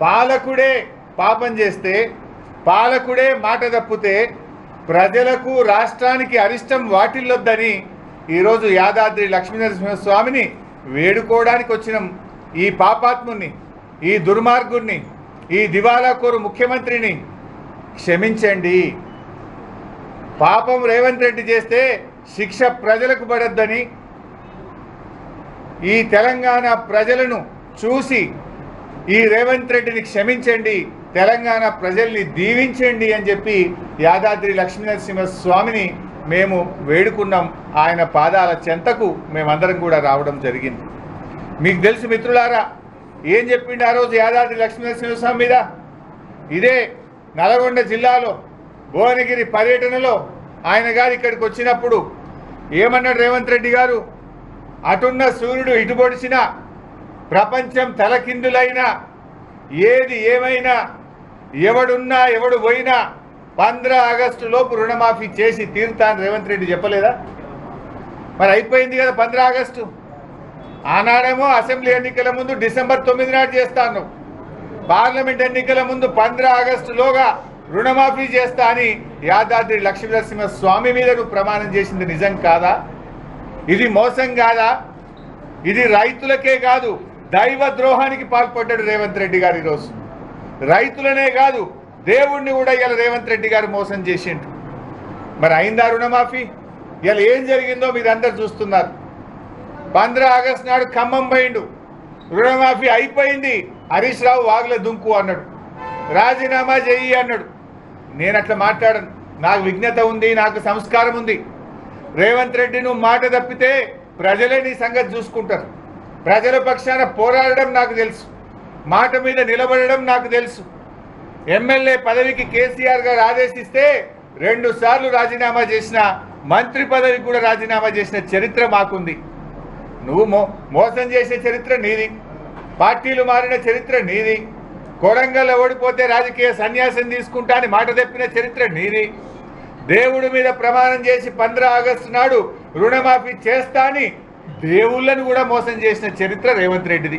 పాలకుడే పాపం చేస్తే పాలకుడే మాట తప్పితే ప్రజలకు రాష్ట్రానికి అరిష్టం వాటిల్లొద్దని ఈరోజు యాదాద్రి లక్ష్మీనరసింహస్వామిని వేడుకోవడానికి వచ్చిన ఈ పాపాత్ముని ఈ దుర్మార్గుణ్ణి ఈ దివాలాకోరు ముఖ్యమంత్రిని. క్షమించండి. పాపం రేవంత్ రెడ్డి చేస్తే శిక్ష ప్రజలకు పడద్దని ఈ తెలంగాణ ప్రజలను చూసి ఈ రేవంత్ రెడ్డిని క్షమించండి తెలంగాణ ప్రజల్ని దీవించండి అని చెప్పి యాదాద్రి లక్ష్మీనరసింహ స్వామిని మేము వేడుకున్నాం. ఆయన పాదాల చెంతకు మేమందరం కూడా రావడం జరిగింది. మీకు తెలుసు మిత్రులారా ఏం చెప్పిండు ఆ రోజు యాదాద్రి లక్ష్మీనరసింహస్వామి మీద? ఇదే నల్గొండ జిల్లాలో భువనగిరి పర్యటనలో ఆయన గారు ఇక్కడికి వచ్చినప్పుడు ఏమన్నాడు రేవంత్ రెడ్డి గారు? అటున్న సూర్యుడు ఇటు పొడిచినా ప్రపంచం తలకిందులైనా ఏది ఏమైనా ఎవడున్నా ఎవడు పోయినా పంద్ర ఆగస్టు లోపు రుణమాఫీ చేసి తీరుతాను రేవంత్ రెడ్డి చెప్పలేదా? మరి అయిపోయింది కదా పంద్ర ఆగస్టు. ఆనాడేమో అసెంబ్లీ ఎన్నికల ముందు డిసెంబర్ తొమ్మిది నాడు చేస్తాను. పార్లమెంట్ ఎన్నికల ముందు పంద్ర ఆగస్టులోగా రుణమాఫీ చేస్తా అని యాదాద్రి లక్ష్మీనరసింహ స్వామి మీద నువ్వు ప్రమాణం చేసింది నిజం కాదా? ఇది మోసం కాదా? ఇది రైతులకే కాదు. దైవ ద్రోహానికి పాల్పడ్డాడు రేవంత్ రెడ్డి గారు ఈరోజు. రైతులనే కాదు దేవుణ్ణి కూడా ఇవాళ రేవంత్ రెడ్డి గారు మోసం చేసిండు. మరి అయిందా రుణమాఫీ? ఇవాళ ఏం జరిగిందో మీరు అందరు చూస్తున్నారు. పంద్ర ఆగస్టు నాడు ఖమ్మం పోయిండు. రుణమాఫీ అయిపోయింది. హరీష్ రావు వాగుల దుంకు అన్నాడు. రాజీనామా చెయ్యి అన్నాడు. నేను అట్లా మాట్లాడను. నాకు విజ్ఞత ఉంది నాకు సంస్కారం ఉంది. రేవంత్ రెడ్డి నువ్వు మాట తప్పితే ప్రజలే నీ సంగతి చూసుకుంటారు. ప్రజల పక్షాన పోరాడడం నాకు తెలుసు. మాట మీద నిలబడడం నాకు తెలుసు. ఎమ్మెల్యే పదవికి కేసీఆర్ గారు ఆదేశిస్తే రెండు సార్లు రాజీనామా చేసిన మంత్రి పదవికి కూడా రాజీనామా చేసిన చరిత్ర మాకుంది. నువ్వు మో మోసం చేసే చరిత్ర నీది. పార్టీలు మారిన చరిత్ర నీది. కొడంగల్ ఓడిపోతే రాజకీయ సన్యాసం తీసుకుంటా అని మాట తెప్పిన చరిత్ర నీది. దేవుడి మీద ప్రమాణం చేసి పంద్ర ఆగస్టు నాడు రుణమాఫీ చేస్తా అని దేవుళ్ళని కూడా మోసం చేసిన చరిత్ర రేవంత్ రెడ్డిది.